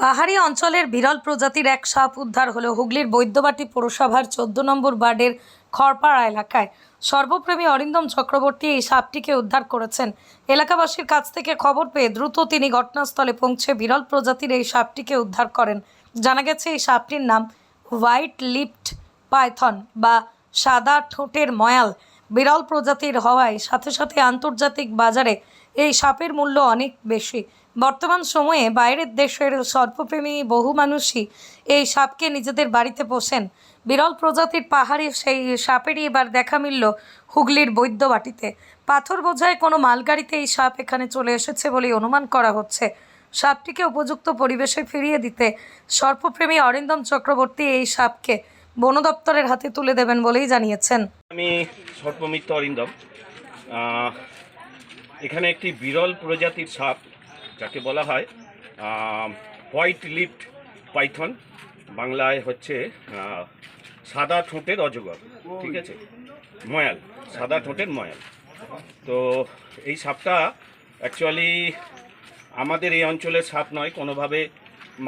পাহাড়ি অঞ্চলের বিরল প্রজাতির এক সাপ উদ্ধার হলো হুগলির বৈদ্যবাটি পৌরসভার চোদ্দ নম্বর বার্ডের খড়পাড়া এলাকায়। সর্বপ্রেমী অরিন্দম চক্রবর্তী এই সাপটিকে উদ্ধার করেছেন। এলাকাবাসীর কাছ থেকে খবর পেয়ে দ্রুত তিনি ঘটনাস্থলে পৌঁছে বিরল প্রজাতির এই সাপটিকে উদ্ধার করেন। জানা গেছে এই সাপটির নাম হোয়াইট লিপড পাইথন বা সাদা ঠোঁটের ময়াল বিরল প্রজাতির হওয়ায় সাথে সাথে আন্তর্জাতিক বাজারে এই সাপের মূল্য অনেক বেশি। বর্তমান সময়ে বাইরের দেশের সর্পপ্রেমী বহু মানুষই এই সাপকে নিজেদের বাড়িতে পোষেন। বিরল প্রজাতির পাহাড়ি সেই সাপেরই এবার দেখা মিলল হুগলির বৈদ্যবাটিতে। পাথর বোঝায় কোনো মালগাড়িতে এই সাপ এখানে চলে এসেছে বলে অনুমান করা হচ্ছে। সাপটিকে উপযুক্ত পরিবেশে ফিরিয়ে দিতে সর্পপ্রেমী অরিন্দম চক্রবর্তী এই সাপকে বন দপ্তরের হাতে তুলে দেবেন বলেই জানিয়েছেন। আমি সর্পমিত্র অরিন্দম। এখানে একটি বিরল প্রজাতির সাপ, যাকে বলা হয় হোয়াইট লিপড পাইথন, বাংলায় হচ্ছে সাদা ঠোঁটের অজগর, ঠিক আছে? ময়াল, সাদা ঠোঁটের ময়াল। তো এই সাপটা অ্যাকচুয়ালি আমাদের এই অঞ্চলের সাপ নয়, কোনোভাবে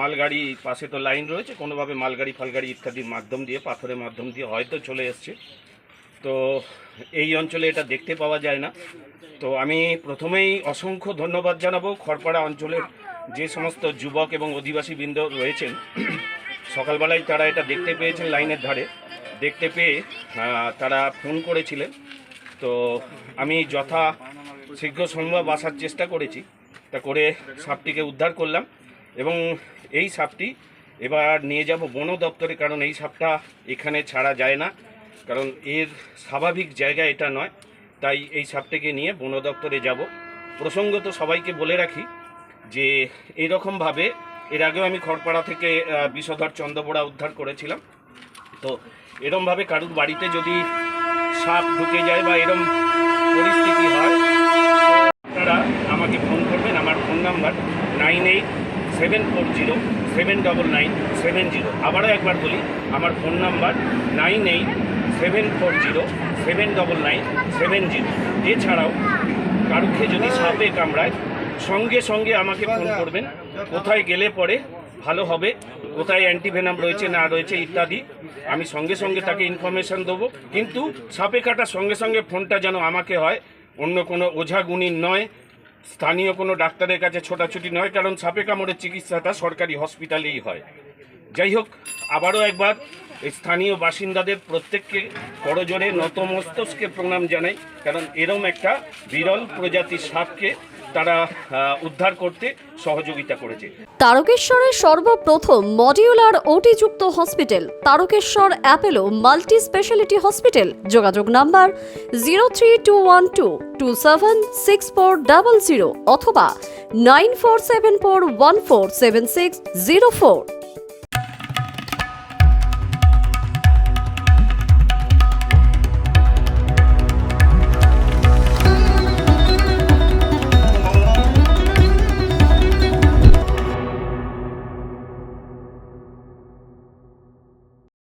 মালগাড়ি পাশে তো লাইন রয়েছে, কোনোভাবে মালগাড়ি, ফালগাড়ি ইত্যাদির মাধ্যম দিয়ে, পাথরের মাধ্যম দিয়ে হয়তো চলে এসছে। তো এই অঞ্চলে এটা দেখতে পাওয়া যায় না। তো আমি প্রথমেই অসংখ্য ধন্যবাদ জানাব খড়পাড়া অঞ্চলের যে সমস্ত যুবক এবং অধিবাসী বৃন্দ রয়েছেন। সকালবেলায় তারা এটা দেখতে পেয়েছেন লাইনের ধারে। দেখতে পেয়ে তারা ফোন করেছিলেন। তো আমি যথা শীঘ্র সম্ভব আসার চেষ্টা করেছি। তা করে সাপটিকে উদ্ধার করলাম এবং এই সাপটি এবার নিয়ে যাব বন দপ্তরে, কারণ এই সাপটা এখানে ছাড়া যায় না। কারণ এর স্বাভাবিক জায়গা এটা নয়, তাই এই সাপটিকে নিয়ে বন দপ্তরে যাব। প্রসঙ্গত সবাইকে বলে রাখি যে এইরকমভাবে এর আগেও আমি খড়পাড়া থেকে বিষধর চন্দ্রবোড়া উদ্ধার করেছিলাম। তো এরমভাবে কারুর বাড়িতে যদি সাপ ঢুকে যায় বা এরম পরিস্থিতি হয় আপনারা আমাকে ফোন করবেন আমার phone number nine eight seven four zero seven double nine seven zero আবারও একবার বলি আমার phone number nine eight seven four zero seven double nine seven zero এছাড়াও কারুকে যদি সাপে কামড়ায় সঙ্গে সঙ্গে আমাকে ফোন করবেন। কোথায় গেলে পরে ভালো হবে কোথায় অ্যান্টিভেনাম রয়েছে না রয়েছে ইত্যাদি আমি সঙ্গে সঙ্গে তাকে ইনফরমেশন দেবো। কিন্তু সাপে কাটার সঙ্গে সঙ্গে ফোনটা যেন আমাকে হয় অন্য কোনো ওঝা গুণীর নয় স্থানীয় কোনো ডাক্তারের কাছে ছোটাছুটি নয়, কারণ সাপে কামড়ের চিকিৎসাটা সরকারি হসপিটালেই হয়। যাই হোক, আবারও একবার স্থানীয় বাসিন্দাদের প্রত্যেককে করজোরে নতমস্তকে প্রণাম জানাই, কারণ এরম একটা বিরল প্রজাতির সাপকে তারা উদ্ধার করতে সহযোগিতা করেছে। তারকেশ্বরের সর্বপ্রথম modular ওটিযুক্ত hospital, Tarakeswar Apollo multi speciality hospital, যোগাযোগ number zero three two one two two seven six four double zero অথবা nine four seven four one four seven six zero four.